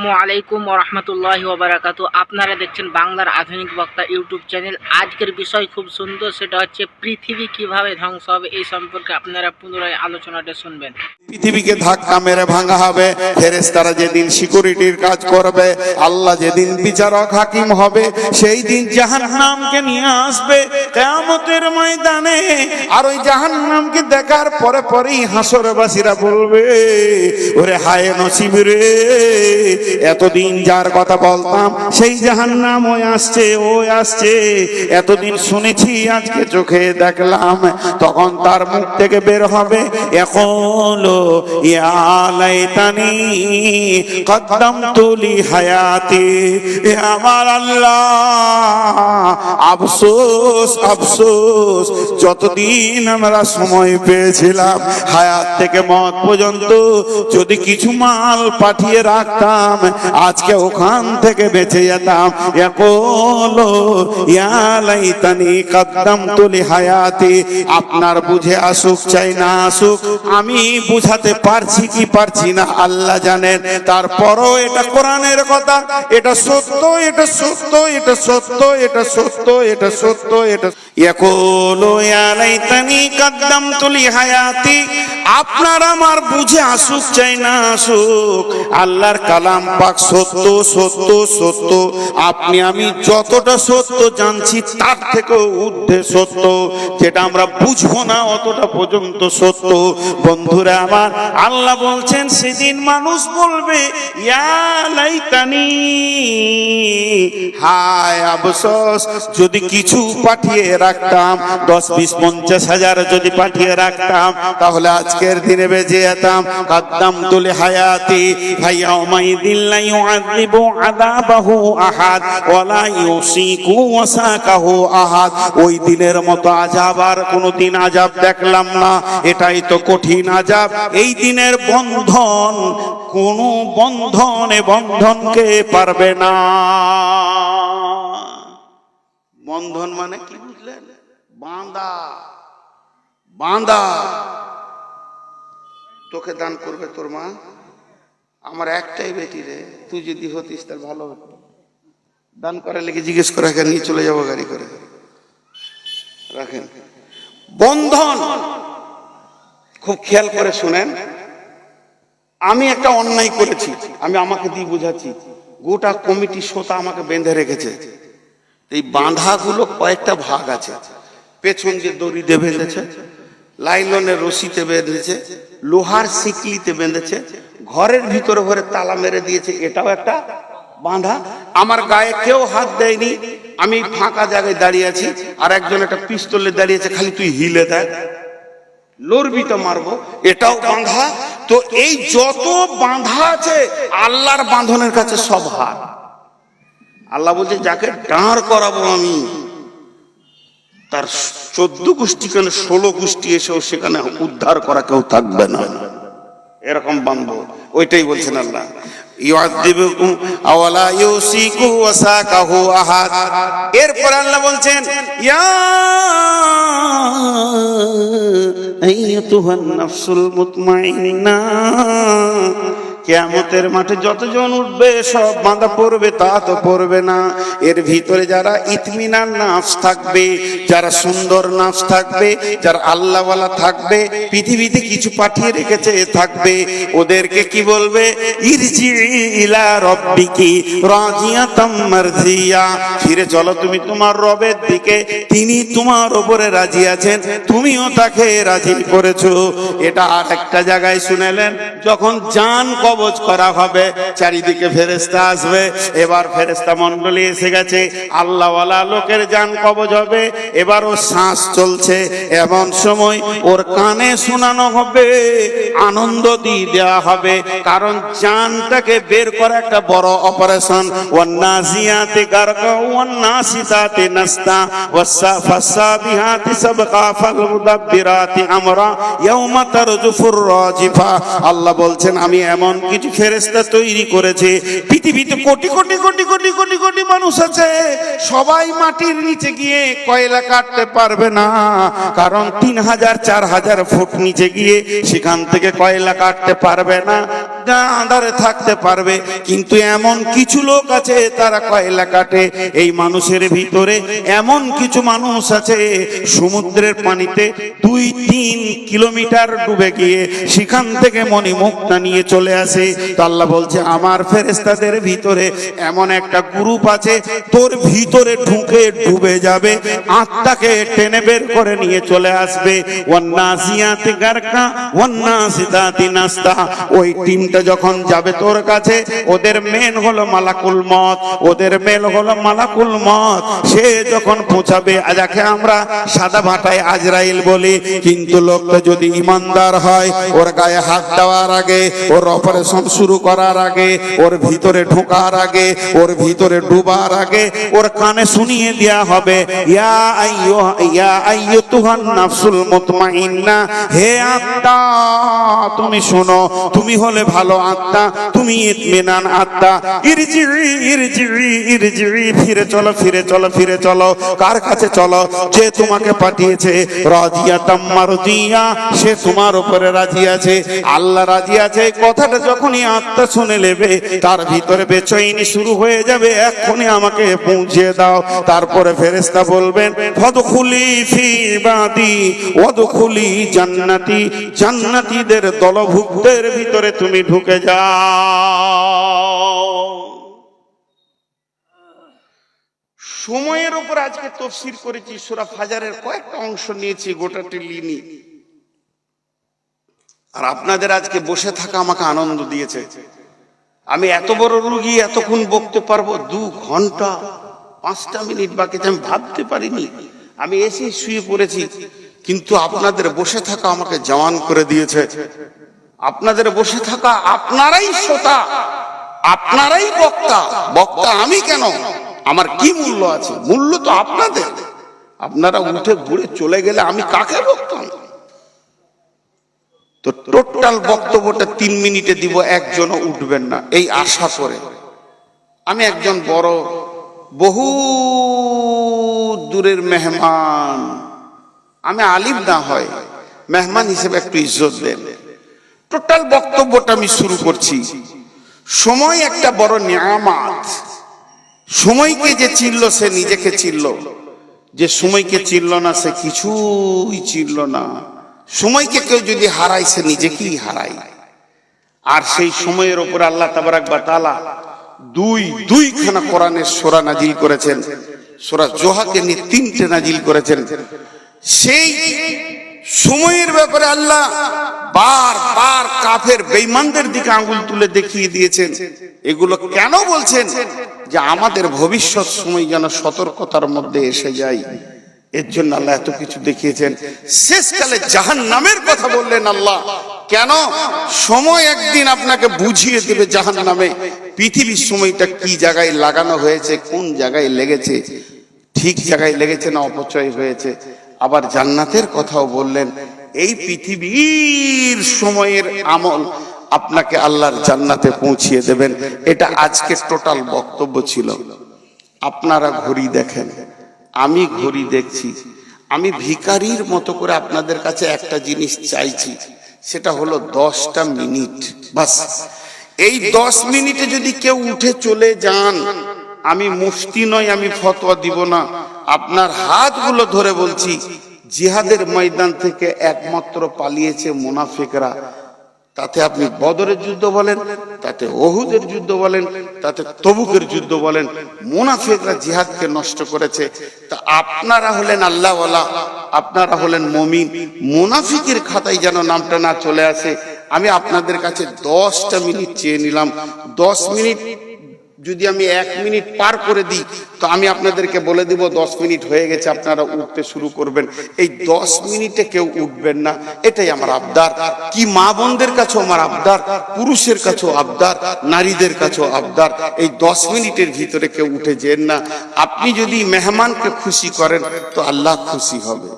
আসসালামু আলাইকুম রহমতুল্লাহ ওবরাকাত আপনারা দেখছেন বাংলার আধুনিক বক্তা ইউটিউব চ্যানেল। আজকের বিষয় খুব সুন্দর, সেটা হচ্ছে পৃথিবী কীভাবে ধ্বংস হবে এই সম্পর্কে আপনারা পুনরায় আলোচনাটা শুনবেন। পৃথিবীকে ধাক্কা মেরে ভাঙা হবে ফেরেস্তারা যেদিন সিকিউরিটির কাজ করবে, আল্লাহ যেদিন বিচারক হাকিম হবে, সেই দিন জাহান জাহান্নামকে নিয়ে আসবে, কেয়ামতের ময়দানে। আর ওই জাহান জাহান্নামকে দেখার পরে পরেই হাসরবাসীরা বলবে, ওরে হায় নসিব রে এতদিন যার কথা বলতাম, সেই জাহান্নাম ওই আসছে ওই আসছে। এতদিন শুনেছি, আজকে চোখে দেখলাম, তখন তার মুখ থেকে বের হবে, এখনও তুলি হায়াতি আমার আল্লাহ। আফসোস আফসোস, যতদিন আমরা সময় পেয়েছিলাম, হায়াত থেকে মত পর্যন্ত যদি কিছু মাল পাঠিয়ে রাখতাম আজকে ওখান থেকে বেঁচে যেতাম আপনার বুঝে আসুক চাই না আসুক, আমি বুঝাতে পারছি কি পারছি না, আল্লাহ জানেন। তারপরও এটা কোরআনের কথা, এটা সত্য এটা সত্য এটা সত্য এটা সত্য এটা সত্য, এটা আপনার আমার বুঝে আসুক চাই না আসুক, আল্লাহর কালাম পাক সত্য সত্য সত্য। আপনি আমি যতটা সত্য জানছি, তার ঊর্ধ্বে সত্য। যেটা আমরা বুঝব না, অতটা পর্যন্ত সত্য। বন্ধুরা আমার, আল্লাহ বলছেন, সেদিন মানুষ বলবে হায় আফসোস, যদি কিছু পাঠিয়ে রাখতাম, দশ, বিশ, পঞ্চাশ হাজার যদি পাঠিয়ে রাখতাম, তাহলে আজকের দিনে বেঁচে যেতাম। কাদ্দাম তুলে হায়াতি ভাইয়া ওমাই ওই দিনের মতো আযাব আর কোনোদিন আযাব দেখলাম না। এটাই তো কঠিন আযাব। এই দিনের বন্ধন, কোন বন্ধনে বন্ধনকে পারবে না। বন্ধন মানে কি বুঝলেন? বাঁধা বাঁধা তোকে দান করবে তোর মা? আমার একটাই বেটি রে, তুই যদি হতিস তার ভালো হতো। দান করে লেগে জিজ্ঞেস করে রাখেন নিয়ে চলে যাব গাড়ি করে। রাখেন। বন্ধন। খুব খেয়াল করে শুনেন, আমি একটা অন্যায় করেছি, আমি আমাকে দিয়ে বুঝাচ্ছি। গোটা কমিটি শ্রোতা আমাকে বেঁধে রেখেছে। এই বাঁধাগুলো কয়েকটা ভাগ আছে। পেছন যে দড়ি বেঁধেছে, লাইলনের রশিতে বেঁধেছে লোহার সিকলিতে বেঁধেছে, ঘরের ভিতরে ঘরে তালা মেরে দিয়েছে, এটাও একটা বাঁধা। আমার গায়ে কেউ হাত দেয়নি, আমি ফাঁকা জায়গায় দাঁড়িয়ে আছি, আর একজন একটা পিস্তলে দাঁড়িয়েছে খালি তুই হিলে দেয় লড়বি তো মারবো, এটাও বাঁধা। তো এই যত বাঁধা আছে, আল্লাহর বাঁধনের কাছে সব হার। আল্লাহ বলছে, যাকে দাঁড় করাবো আমি তার চোদ্দ গোষ্ঠী কেন ষোলো গোষ্ঠী এসেও সেখানে উদ্ধার করা কেউ থাকবে না। এরকম বান্ধব, ওইটাই বলছেন আল্লাহ। এরপর আল্লাহ বলছেন, ইয়া কেয়ামতের মাঠে যতজন উঠবে, সব বাঁধা পড়বে, তা তো পড়বে না। এর ভিতরে যারা ইতমিনার নাফস থাকবে, যারা সুন্দর নাফস থাকবে, যারা আল্লাহওয়ালা থাকবে, পৃথিবীতে কিছু পাঠিয়ে রেখেছে থাকবে। ওদেরকে কি বলবে? ইরজি ইলা রব্বিকি রাজিয়াতাম মারজিয়া। ফিরে চলো তুমি তোমার রবের দিকে, তিনি তোমার উপরে রাজি আছেন, তুমিও তাকে রাজি করেছ। এটা আর একটা জায়গায় শুনেলেন, যখন জান কবজ করা হবে। চারিদিকে ফেরেস্তা আসবে। এবার ফেরেস্তা মন্ডলী এসে গেছে। আল্লাহওয়ালা লোকের জান কবজ হবে। এবার ও শ্বাস চলছে। এমন সময় ওর কানে শোনানো হবে। আনন্দ দিয়ে দেওয়া হবে। কারণ জানটাকে বের করা একটা বড় অপারেশন। ওয়ান্নাজিয়াতে গারকা, ওয়ান্নাসিতাতে নাস্তা। ওয়াসা ফাসাবিহাতি সাবকা ফাল মুদাব্বিরাতি আমরা। ইয়াউমা তারজুফুর রাজিফা। আল্লাহ বলছেন, আমি এমন কিছু ফেরেস্তা তৈরি করেছে। পৃথিবীতে কোটি কোটি কোটি কোটি কোটি কোটি মানুষ আছে। সবাই মাটির নিচে গিয়ে কয়লা কাটতে পারবে না। কারণ তিন হাজার, চার হাজার ফুট নিচে গিয়ে সেখান থেকে কয়লা কাটতে পারবে না। রাতটা আঁধারে থাকতে পারবে। কিন্তু এমন কিছু লোক আছে, তারা কয়লা কাটে। এই মানুষের ভিতরে এমন কিছু মানুষ আছে, সমুদ্রের পানিতে দুই তিন কিলোমিটার ডুবে গিয়ে সেখান থেকে মণি মুক্তা নিয়ে চলে আসে। তো আল্লাহ বলছে, আমার ফেরেস্তাদের ভিতরে এমন একটা গ্রুপ আছে, তোর ভিতরে ঢুকে ডুবে যাবে। আত্মাকে টেনে বের করে নিয়ে চলে আসবে। ওয়ান্নাসিয়াতি গারকা, ওয়ান্নাসিদাতি নাস্তা। ওই টিমটা যখন যাবে তোর কাছে, ওদের মেন হলো মালাকুল মত ওদের মেল হলো মালাকুল মত সে যখন পৌঁছাবে যাকে আমরা সাদা ভাটায় আজরাইল বলি, কিন্তু লোকটা যদি ইমানদার হয়, ওর গায়ে হাত দেওয়ার আগে, ওর অপারেশন শুরু করার আগে, ওর ভিতরে ঢোকার আগে, ওর ভিতরে ডুবার আগে, ওর কানে শুনিয়ে দেয়া হবে হে আত্মা, তুমি শোনো, তুমি হলে ভালো আত্মা, তুমি ইতমিনান আত্মা। ইরজি ইরজি ইরজি, ফিরে চলো ফিরে চলো ফিরে চলো। কার কাছে চলো? যে তোমাকে পাঠিয়েছে। রাজিয়া তাম্মারদিয়া সে তোমার উপরে রাজি আছে। আল্লাহ রাজি আছে। কথাটা যখনই আত্মা শুনে নেবে, তার ভিতরে বেচৈনি শুরু হয়ে যাবে। এক্ষুনি আমাকে পৌঁছে দাও। তারপরে ফেরেস্তা বলবেন ফদখুলি ফি বাদি ওদখুলি জান্নাতি। জান্নাতীদের দলভুক্তের ভিতরে তুমি ঢুকে যাও। সময়ের উপর আজকে তফসির করেছি সুরা ফাজারের কয়েকটা অংশ নিয়েছি গোটাটি লিনি আর আপনাদের আজকে বসে থাকা আমাকে আনন্দ দিয়েছে। আমি এত বড় রুগী এতক্ষণ বকতে পারব দু ঘণ্টা পাঁচটা মিনিট বাকি আছে, আমি ভাবতে পারিনি। আমি এসে শুয়ে পড়েছি কিন্তু আপনাদের বসে থাকা আমাকে জওয়ান করে দিয়েছে। আপনাদের বসে থাকা আপনারাই শ্রোতা, আপনারাই বক্তা। বক্তা আমি কেন? আমার কি মূল্য আছে? মূল্য তো আপনাদের। আপনারা উঠে ঘুরে চলে গেলে আমি কাকে বক্তাম তো টোটাল বক্তব্যটা তিন মিনিটে দিব, একজনও উঠবেন না, এই আশা করে। আমি একজন বড় বহু দূরের মেহমান। আমি আলিম না হয়, মেহমান হিসেবে একটু ইজ্জত দেন। টোটাল বক্তব্যটা আমি শুরু করছি। সময় একটা বড় নিয়ামাত। সময়কে যে চিনল, সে নিজেকে চিনল। যে সময়কে চিনল না, সে কিছুই চিনল না। সময়কে কেউ যদি হারায়, সে নিজেকেই হারায়। আর সেই সময়ের উপর আল্লাহ তাবারাক বা তালা দুই, দুইখানা কোরআনের সোরা নাজিল করেছেন। সোরা জোহাকে নিয়ে তিনটে নাজিল করেছেন। সেই সময়ের ব্যাপারে আল্লাহ বার বার কাফের বেঈমানদের দিকে আঙ্গুল তুলে দেখিয়ে দিয়েছেন। এগুলো কেন বলছেন? যে আমাদের ভবিষ্যৎ সময় যেন সতর্কতার মধ্যে এসে যায়। এর জন্য আল্লাহ এত কিছু দেখিয়েছেন। শেষকালে জাহান নামের কথা বললেন আল্লাহ। কেন? সময় একদিন আপনাকে বুঝিয়ে দেবে জাহান নামে পৃথিবীর সময়টা কি জায়গায় লাগানো হয়েছে, কোন জায়গায় লেগেছে, ঠিক জায়গায় লেগেছে না অপচয় হয়েছে। আবার জান্নাতের কথাও বললেন, এই পৃথিবীর সময়ের আমল আপনাকে আল্লাহর জান্নাতে পৌঁছিয়ে দেবেন। এটা আজকে টোটাল বক্তব্য ছিল। আপনারা ঘড়ি দেখেন, আমি ঘড়ি দেখছি। আমি ভিকারির মতো করে আপনাদের কাছে একটা জিনিস চাইছি, সেটা হলো দশটা মিনিট। বাস, এই দশ মিনিটে যদি কেউ উঠে চলে যান, আমি মুফতি নয় আমি ফতোয়া দিব না। আপনার হাতগুলো ধরে বলছি, জিহাদের ময়দান থেকে একমাত্র পালিয়েছে মুনাফিকরা। তাতে আপনি বদরের যুদ্ধ বলেন, তাতে ওহুদের যুদ্ধ বলেন, তাতে তবুকের যুদ্ধ বলেন, মুনাফিকরা জিহাদকে নষ্ট করেছে। তা আপনারা হলেন আল্লাহওয়ালা, আপনারা হলেন মমিন। মুনাফিকের খাতায় যেন নামটা না চলে আসে, আমি আপনাদের কাছে দশটা মিনিট চেয়ে নিলাম। দশ মিনিট যদি আমি এক মিনিট পার করে দিই, তো আমি আপনাদেরকে বলে দিব দশ মিনিট হয়ে গেছে, আপনারা উঠতে শুরু করবেন। এই দশ মিনিটে কেউ উঠবেন না, এটাই আমার আবদার। কি মা বোনদের কাছেও আমার আবদার, পুরুষের কাছেও আবদার, নারীদের কাছেও আবদার। এই দশ মিনিটের ভিতরে কেউ উঠে যেন না। আপনি যদি মেহমানকে খুশি করেন, তো আল্লাহ খুশি হবে।